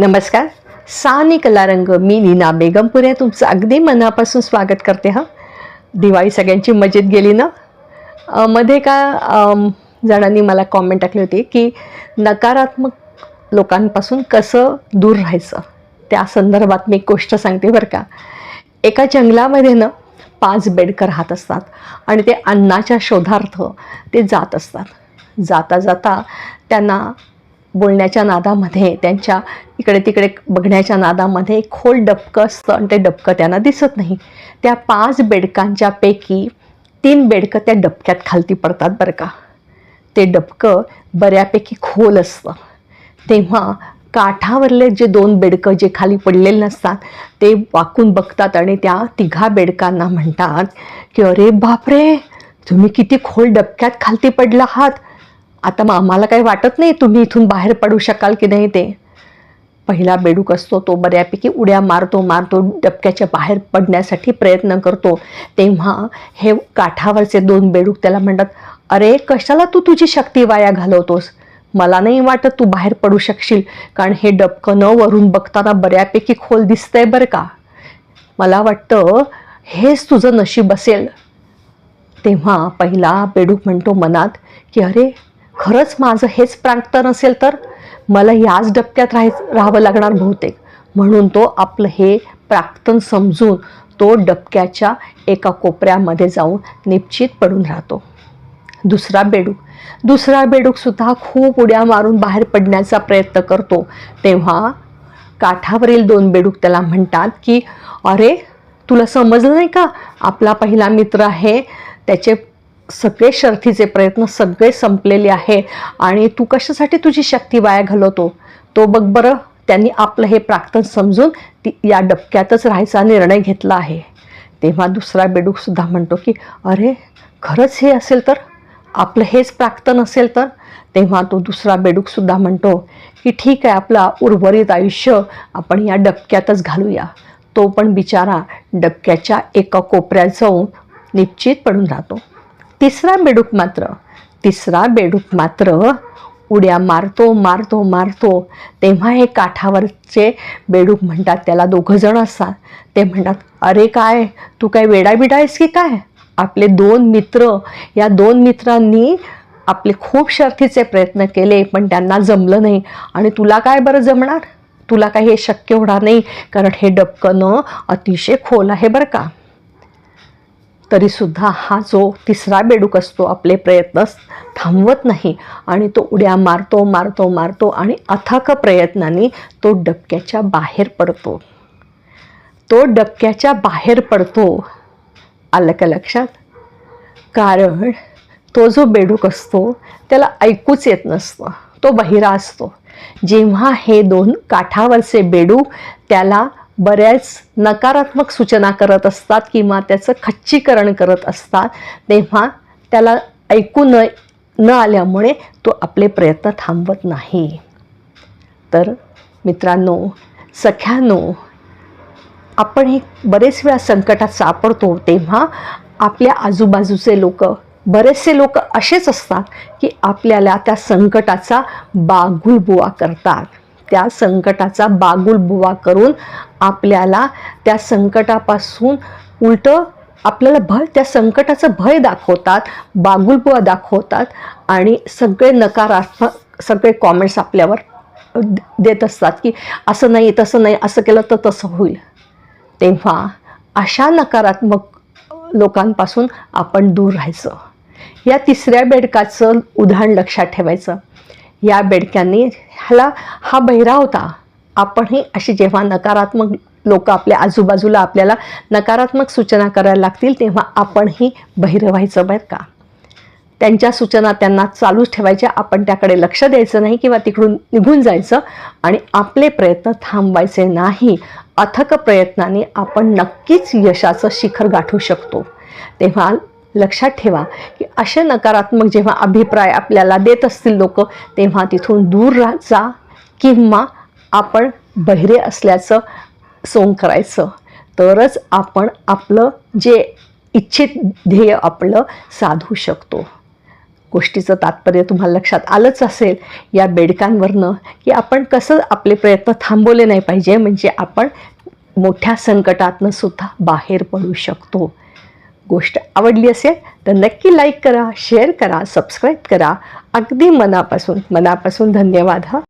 नमस्कार. सानी कलारंग मी लीना बेगमपुरे. तुमचं अगदी मनापासून स्वागत करते हां? दिवाळी सगळ्यांची मजेत गेली ना? मध्ये का जणांनी मला कॉमेंट टाकली होती की नकारात्मक लोकांपासून कसं दूर राहायचं? त्या संदर्भात मी एक गोष्ट सांगते बरं का. एका जंगलामध्ये ना पाच बेडकर राहत असतात आणि ते अन्नाच्या शोधार्थ ते जात असतात. जाता जाता त्यांना बोलण्याच्या नादामध्ये त्यांच्या इकडे तिकडे बघण्याच्या नादामध्ये एक खोल डबकं असतं आणि ते डबकं त्यांना दिसत नाही. त्या पाच बेडकांच्या पैकी तीन बेडकं त्या डबक्यात खालती पडतात बरं का. ते डबकं बऱ्यापैकी खोल असतं. तेव्हा काठावरले जे दोन बेडकं जे खाली पडलेले नसतात ते वाकून बघतात आणि त्या तिघा बेडकांना म्हणतात की अरे बापरे! तुम्ही किती खोल डबक्यात खालती पडला आहात. आता मग आम्हाला काही वाटत नाही तुम्ही इथून बाहेर पडू शकाल की नाही ते. पहिला बेडूक असतो तो बऱ्यापैकी उड्या मारतो मारतो डबक्याच्या बाहेर पडण्यासाठी प्रयत्न करतो. तेव्हा हे काठावरचे दोन बेडूक त्याला म्हणतात अरे कशाला तू तुझी शक्ती वाया घालवतोस? मला नाही वाटत तू बाहेर पडू शकशील कारण हे डबकं न वरून बघताना बऱ्यापैकी खोल दिसतंय बरं का. मला वाटतं हेच तुझं नशीब असेल. तेव्हा पहिला बेडूक म्हणतो मनात की अरे खरंच माझं हेच प्राक्तन असेल तर मला याच डबक्यात राहाय राहावं लागणार बहुतेक. म्हणून तो आपलं हे प्राक्तन समजून तो डबक्याच्या एका कोपऱ्यामध्ये जाऊन निश्चित पडून राहतो. दुसरा बेडूक. दुसरा बेडूकसुद्धा खूप उड्या मारून बाहेर पडण्याचा प्रयत्न करतो. तेव्हा काठावरील दोन बेडूक त्याला म्हणतात की अरे तुला समजलं नाही का? आपला पहिला मित्र आहे त्याचे सगळे शर्थीचे प्रयत्न सगळे संपलेले आहे आणि तू कशासाठी तुझी शक्ती वाया घालवतो? तो बघ बरं त्यांनी आपलं हे प्राक्तन समजून ती या डबक्यातच राहायचा निर्णय घेतला आहे. तेव्हा दुसरा बेडूकसुद्धा म्हणतो की अरे खरंच हे असेल तर? आपलं हेच प्राक्तन असेल तर? तेव्हा तो दुसरा बेडूकसुद्धा म्हणतो की ठीक आहे आपला उर्वरित आयुष्य आपण या डबक्यातच घालूया. तो पण बिचारा डबक्याच्या एका कोपऱ्यात जाऊन निश्चित पडून राहतो. तिसरा बेडूक मात्र तिसरा बेडूक मात्र उड्या मारतो मारतो मारतो. तेव्हा हे काठावरचे बेडूक म्हणतात त्याला दोघं जण असतात. ते म्हणतात अरे काय तू काय वेडाबिडा आहेस की काय? आपले दोन मित्र या दोन मित्रांनी आपले खूप शर्थीचे प्रयत्न केले पण त्यांना जमलं नाही. आणि तुला काय बरं जमणार? तुला काही हे शक्य होणार नाही कारण हे डबकणं अतिशय खोल आहे बरं का? तरीसुद्धा हा जो तिसरा बेडूक असतो आपले प्रयत्न थांबवत नाही. आणि तो उड्या मारतो मारतो मारतो आणि अथक प्रयत्नाने तो डबक्याच्या बाहेर पडतो. तो डबक्याच्या बाहेर पडतो आलं का लक्षात? कारण तो जो बेडूक असतो त्याला ऐकूच येत नसतं. तो बहिरा असतो. जेव्हा हे दोन काठावरचे बेडूक त्याला बऱ्याच नकारात्मक सूचना करत असतात किंवा त्याचं खच्चीकरण करत असतात तेव्हा त्याला ऐकू न न आल्यामुळे तो आपले प्रयत्न थांबवत नाही. तर मित्रांनो सख्यानो आपण हे बरेच वेळा संकटात सापडतो तेव्हा आपल्या आजूबाजूचे लोक बरेचसे लोक असेच असतात की आपल्याला त्या संकटाचा बागुलबुवा करतात. त्या संकटाचा बागुलबुवा करून आपल्याला त्या संकटापासून उलटं आपल्याला भय त्या संकटाचं भय दाखवतात बागुलबुवा दाखवतात आणि सगळे नकारात्मक सगळे कॉमेंट्स आपल्यावर देत असतात की असं नाही तसं नाही असं केलं तर तसं होईल. तेव्हा अशा नकारात्मक लोकांपासून आपण दूर राहायचं. या तिसऱ्या बेडकाचं उदाहरण लक्षात ठेवायचं. या बेडक्यांनी ह्याला हा बहिरा होता. आपणही अशी जेव्हा नकारात्मक लोक आपल्या आजूबाजूला आपल्याला नकारात्मक सूचना करायला लागतील तेव्हा आपणही बहिरं व्हायचं बरं का? त्यांच्या सूचना त्यांना चालूच ठेवायच्या. आपण त्याकडे लक्ष द्यायचं नाही किंवा तिकडून निघून जायचं आणि आपले प्रयत्न थांबवायचे नाही. अथक प्रयत्नाने आपण नक्कीच यशाचं शिखर गाठू शकतो. तेव्हा लक्षात ठेवा की असे नकारात्मक जेव्हा अभिप्राय आपल्याला देत असतील लोक तेव्हा तिथून दूर जा किंवा आपण बहिरे असल्याचं सोंग करायचं. तरच आपण आपलं जे इच्छित ध्येय आपलं साधू शकतो. गोष्टीचं तात्पर्य तुम्हाला लक्षात आलंच असेल या बेडकांवरनं की आपण कसं आपले प्रयत्न थांबवले नाही पाहिजे म्हणजे आपण मोठ्या संकटातनं सुद्धा बाहेर पडू शकतो. गोष्ट आवडली असेल तर नक्की लाईक करा शेअर करा सबस्क्राईब करा. अगदी मनापासून मनापासून धन्यवाद हा.